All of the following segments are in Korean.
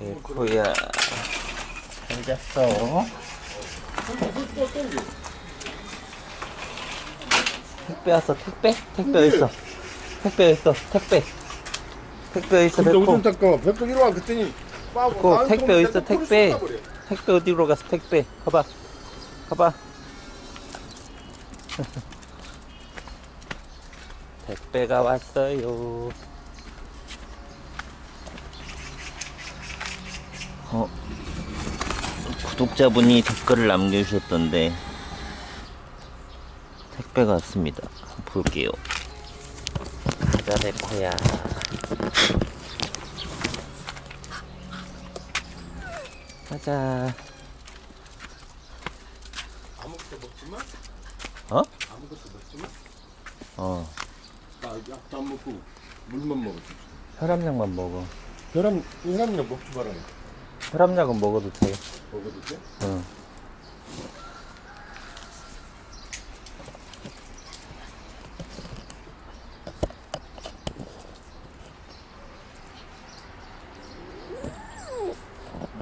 백호야 잘 잤어? 택배 왔어. 택배? 택배 어딨어? 택배 어딨어? 택배. 택배 어딨어? 근데 백호 오줌 잠깐만 백도 이리 와. 그랬더니 빠고. 나한테 택배 어딨어? 택배. 택배 어디로 갔어? 택배. 가봐. 가봐. 택배가 왔어요 어 구독자분이 댓글을 남겨주셨던데 택배가 왔습니다. 볼게요. 가자 백호야. 가자. 아무것도 먹지 마? 어? 아무것도 먹지 마나 어 약도 안 먹고 물만 먹었지 혈압약만 먹어. 혈압 혈압약 먹지 마라 혈압약은 먹어도 돼 먹어도 돼? 응.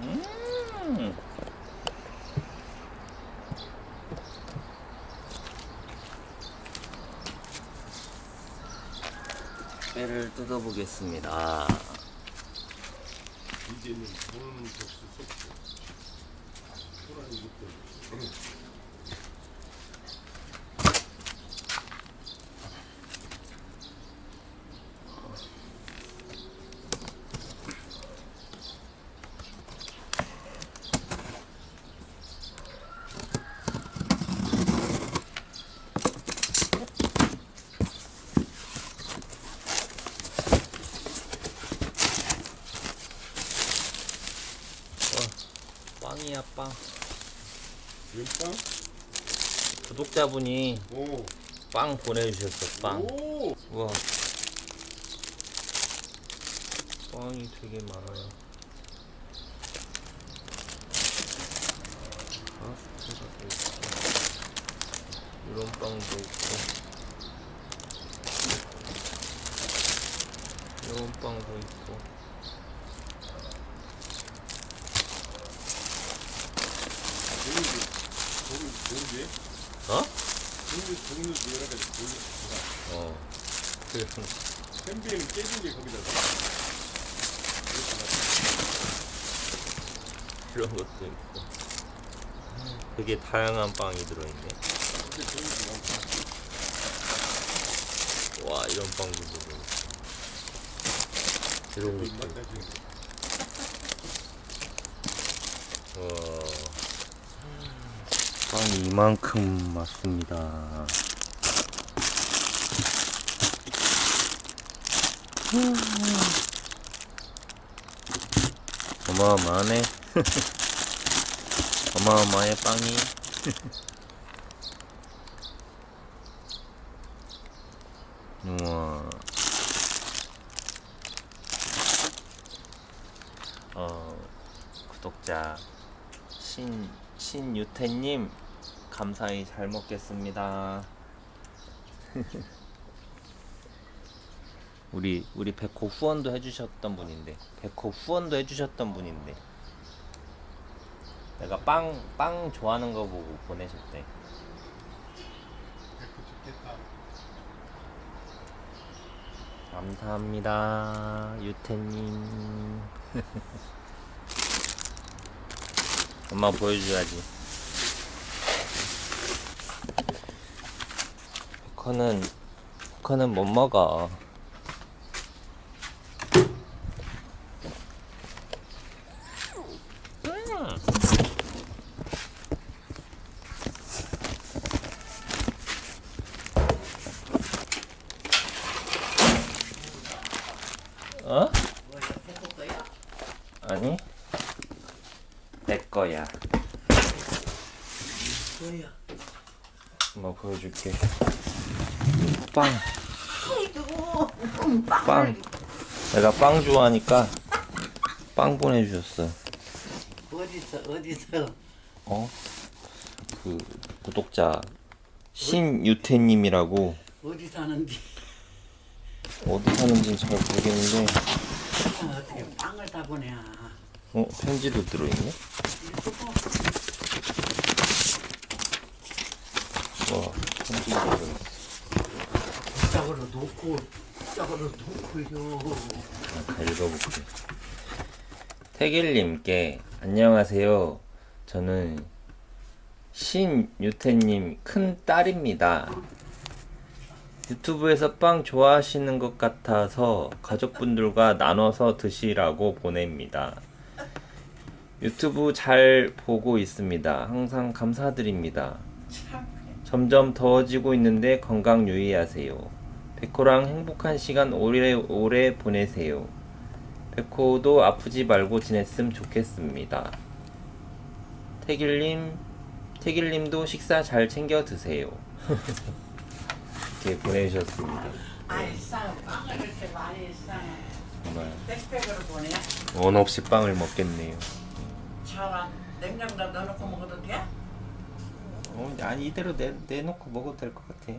음. 배를 뜯어보겠습니다. 이제는 보는 접수 속도 소라는 것도 빵이야 빵. 왼빵? 구독자분이 오. 빵 보내주셨어 빵. 오. 우와. 빵이 되게 많아요. 파스타도 있고, 이런 빵도 있고, 이런 빵도 있고. 종류에 어? 종류 종류도 여러 가지 종류가 어. 그, 햄비에는 깨진 게 거기다가 이런 것도 있고. 되게 다양한 빵이 들어있네. 와, 이런 빵도 들어있고. 이런 것도 따지는 와. 빵이 이만큼 왔습니다. 어마어마하네. 어마어마해 빵이. 우와. 어, 구독자 신 신유태님 감사히 잘 먹겠습니다. 우리 우리 백호 후원도 해주셨던 분인데 백호 후원도 해주셨던 분인데 내가 빵 빵 좋아하는 거 보고 보내셨대. 백도 좋겠다 감사합니다 유태님. 엄마 보여줘야지. 백호는 백호는 못 먹어. 어? 아니 내 거야. 뭐야? 엄마 보여줄게. 빵, 아이고, 빵. 내가 빵 좋아하니까 빵 보내주셨어. 어디서 어디서 어? 그 구독자 신유태님이라고 어디 사는지 어디 사는지 잘 모르겠는데 어떻게 빵을 다 보내야 어 편지도 들어있네. 와 편지도. 짝으로 놓고 짝으로 놓고요. 다 읽어볼게. 태길님께 안녕하세요. 저는 신유태님 큰 딸입니다. 유튜브에서 빵 좋아하시는 것 같아서 가족분들과 나눠서 드시라고 보냅니다. 유튜브 잘 보고 있습니다. 항상 감사드립니다. 점점 더워지고 있는데 건강 유의하세요. 백호랑 행복한 시간 오래 오래 보내세요. 백호도 아프지 말고 지냈으면 좋겠습니다. 태길님, 태길님도 식사 잘 챙겨 드세요. 이렇게 보내주셨습니다. 싸. 정말 백팩으로 보내. 원 없이 빵을 먹겠네요. 차와 냉장고에 넣어놓고 먹어도 돼? 어, 아니 이대로 내, 내놓고 먹어도 될 것 같아.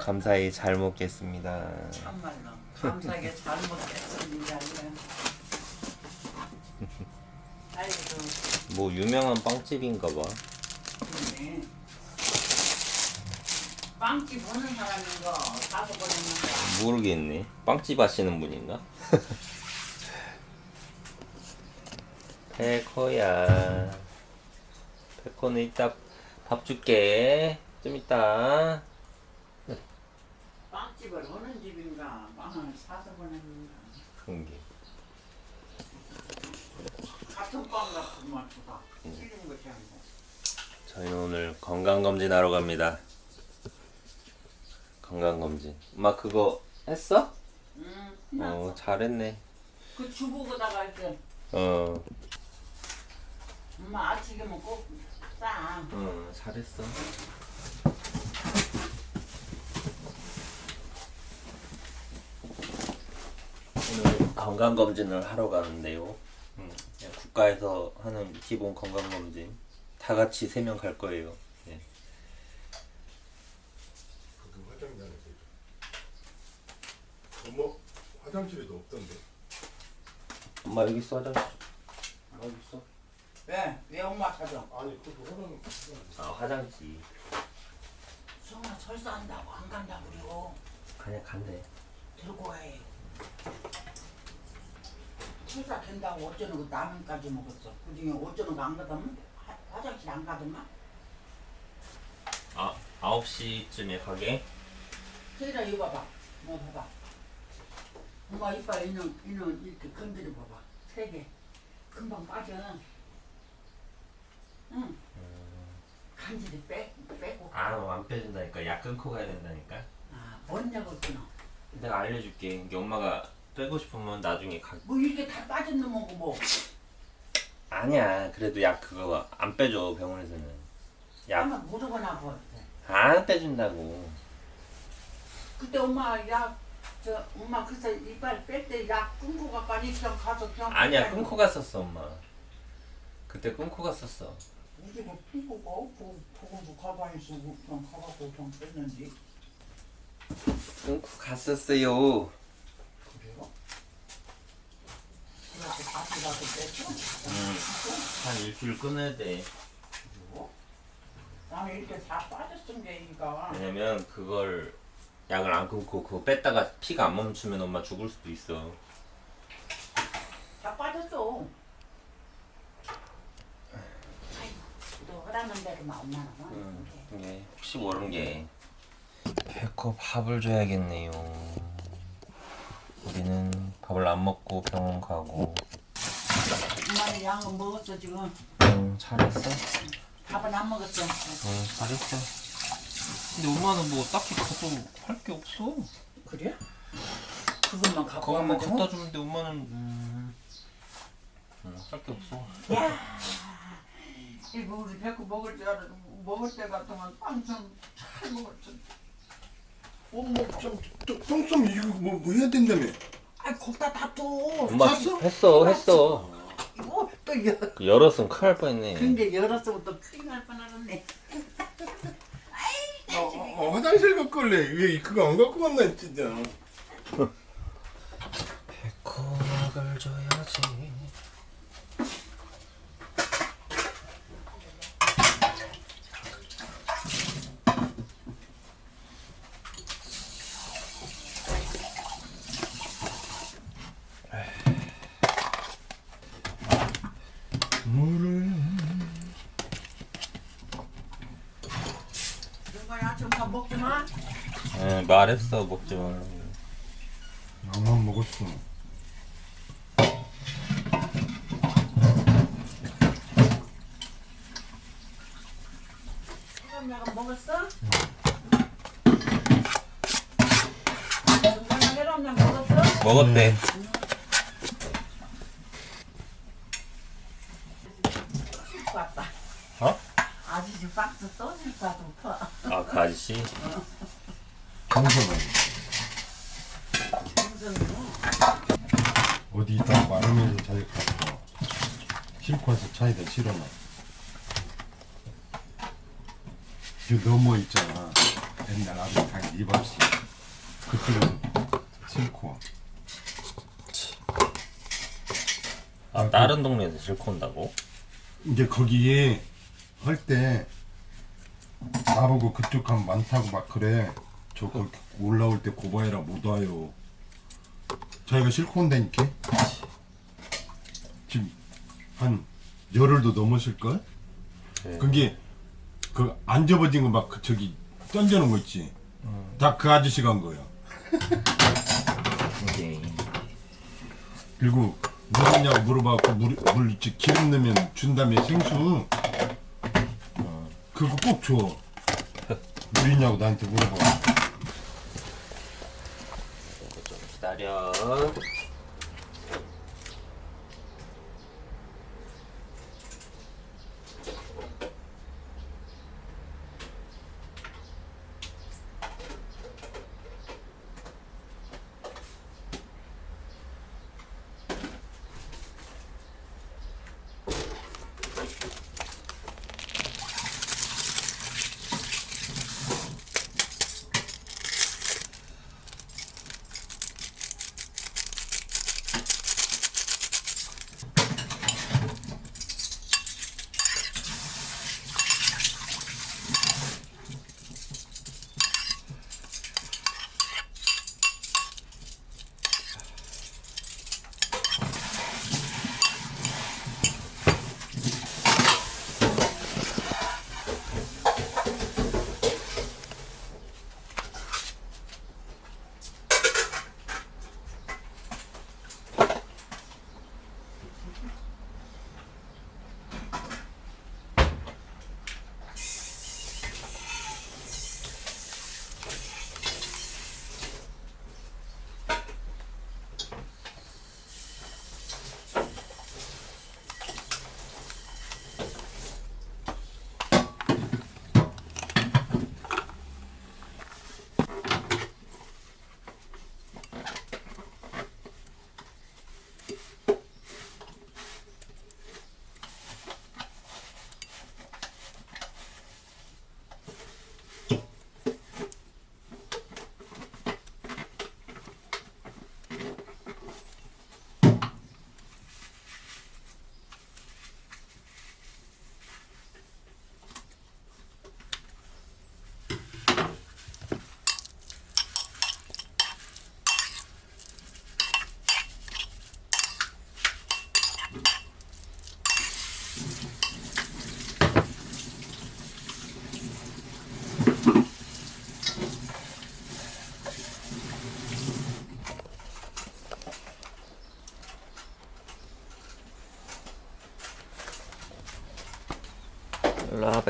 감사히 잘 먹겠습니다. 참말로 감사하게 잘 먹겠습니다. 아이고 뭐 유명한 빵집인가 봐. 그러네. 빵집 보는 사람인 거 사서 보내는 거. 모르겠네. 빵집 하시는 분인가? 백호야. 백호는 이따 밥 줄게. 좀 이따. 빵집을 어느 집인가 빵을 사서 보내는가. 그런 게. 같은 빵 같은 맛보다 틀린 것이 아니고. 저희는 오늘 건강검진 하러 갑니다. 건강검진. 엄마 그거 했어? 음, 어, 잘했네. 그 주부고다가 이렇게 어, 엄마 아침이면 꼭 싸. 어, 잘했어. 건강검진을 하러 가는데요. 음, 국가에서 하는 기본 건강검진. 다 같이 세 명 갈 거예요. 예. 그 화장실에 뭐 화장실에도 없던데. 엄마 여기 있어 화장실. 여기 있어. 왜? 왜 엄마 찾아? 아니 그거 화장 아 화장지. 수영아 설사한다고 안 간다고 그래요. 그냥 간대. 들고 와요. 설사 된다고 어쩌는 거 라면까지 먹었어. 그중에 어쩌는 거 안 가더만? 화- 화장실 안 가더만? 아 9시쯤에 가게. 세일아 이거 봐봐. 뭐 봐봐. 엄마 이빨 이는 이는 이렇게 건드려 봐봐. 세 개. 금방 빠져. 응. 간질이 빼 빼고. 아안 빼준다니까. 약 끊고 가야 된다니까. 아, 뭔 약을 끊어? 내가 알려줄게. 이게 엄마가 빼고 싶으면 나중에 가. 뭐 이렇게 다 빠진 놈하고 뭐. 아니야. 그래도 약 그거 안 빼줘 병원에서는. 약안 하면 무조건 하고. 빼준다고. 그때 엄마 약, 저 엄마 그때 이빨 뺄 때 약 끊고 가까니 그냥 가서 그냥. 아니야 끊고 갔었어 엄마. 그때 끊고 갔었어. 우리 뭐 피고 가, 그 보고도 가만히 있고 그냥 가갖고 그냥 뺐는지. 끊고 갔었어요. 그래서 다시 가서 뺐어? 한 일주일 끊어야 돼. 나는 이렇게 다 빠졌은. 왜냐면 그걸 약을 안 끊고 그거 뺐다가 피가 안 멈추면 엄마 죽을 수도 있어. 다 빠졌어. 아이고, 너 하라는 대로만 엄마는. 응. 예, 혹시 모르는 게 백호 밥을 줘야겠네요. 우리는 밥을 안 먹고 병원 가고. 양은 먹었어 지금. 응, 잘했어. 밥은 안 먹었어. 응, 잘했어. 근데 엄마는 뭐 딱히 가서 할 게 없어. 그래? 그것만 갖고 그것만 가면 갖다 주는데 엄마는 음, 할 게 없어. 이거 우리 배고 먹을 줄 알아 먹을 때 같으면 빵좀잘 먹었지. 어뭐좀 똥좀 이거 뭐, 뭐 해야 된다며. 아이 거기다 다 둬. 엄마 샀어? 했어, 했어. 이거 또 열. 열었으면 큰일 날 뻔했네. 근데 열었으면 또 큰일 날 뻔하네. 어, 어, 어, 화장실 갖고 올래. 왜 그거 안 갖고 왔나 진짜. 백호락을 줘야지. 예, 말했어 먹지 말라고. 나만 먹었어. 먹었대. 왔다. 어? 아저씨 박스 또 씻고 와서 퍼. 아, 그 아저씨? 강서는 어디 있다 마르면서 자기 갔어. 싣고 와서 차에다 실어놔. 그 넘어 있잖아. 옛날 아비탕 리버스. 싣고 와. 아, 다른 동네에서 싣고 온다고? 이제 거기에 할 때 나보고 그쪽 가면 많다고 막 그래. 저 거기 올라올 때 고바해라 못 와요. 자기가 싣고 온다니까. 지금 한 열흘도 넘었을 걸. 네. 그게 그안 접어진 거 막 그 저기 던져놓은 거 있지. 다그 아저씨가 한 거야. 오케이. 그리고 물 있냐고 물어봐갖고 물, 물 이렇게 기름 넣으면 준 다음에 생수 어, 그거 꼭 줘. 물 있냐고 나한테 물어봐. 좀기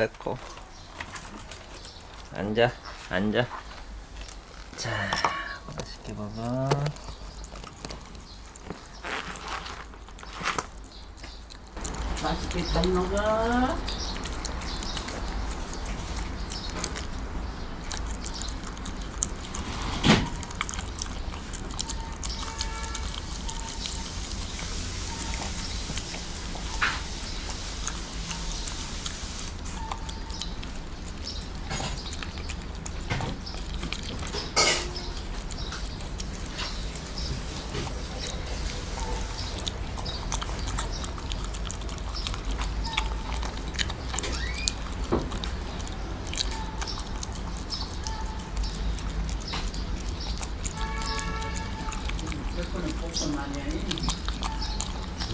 뱉고. 앉아, 앉아. 자, 맛있게 먹어. 맛있게 잘 먹어.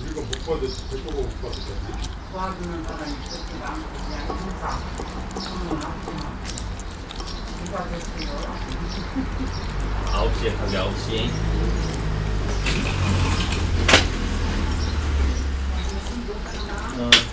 우리가 못 봐도 백도가 못 받을 텐데. 도와주는 사람이 그렇게 많고 그냥 항상 그런 건 없지만 누가 됐어요? 9시에 가게 9시. 어.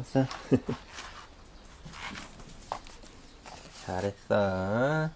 왔어. 잘했어.